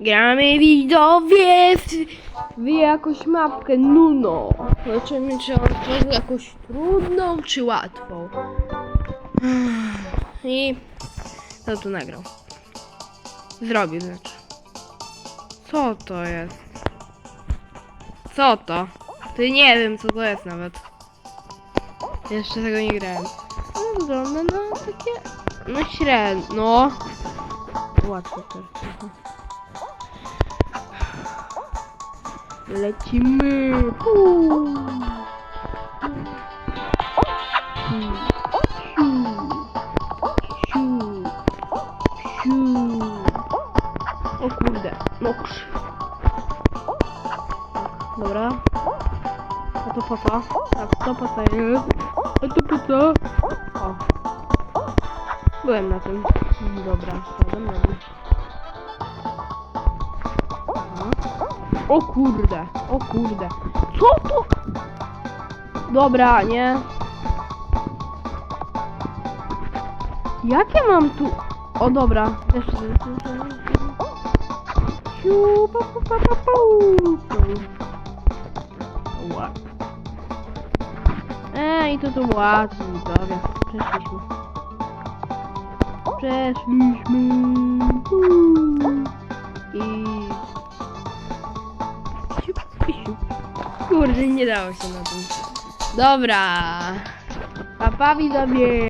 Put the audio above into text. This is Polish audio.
Gramy widzowie w, jakąś mapkę Nuno. Zobaczymy, czy on to jakąś trudną, czy łatwą. I co tu nagrał? Zrobił znaczy. Co to jest? Co to? Ty nie wiem co to jest nawet. Jeszcze tego nie grałem. Wygląda na takie... No średnio. Łatwo też. trochę. Lecimy. Siu. O kurde. Krz. Dobra. A to po co? A to po jest? A to po co? O. Byłem na tym. Dobra, spadam na dół. O kurde, o kurde. Co to? Dobra, nie. Jakie mam tu? O dobra, jeszcze. Ej, to tu łatwo, widzowie. Przeszliśmy. Przeszliśmy. Uuu. I... Kurde, nie dało się na tym. Dobra. Papa widzowie.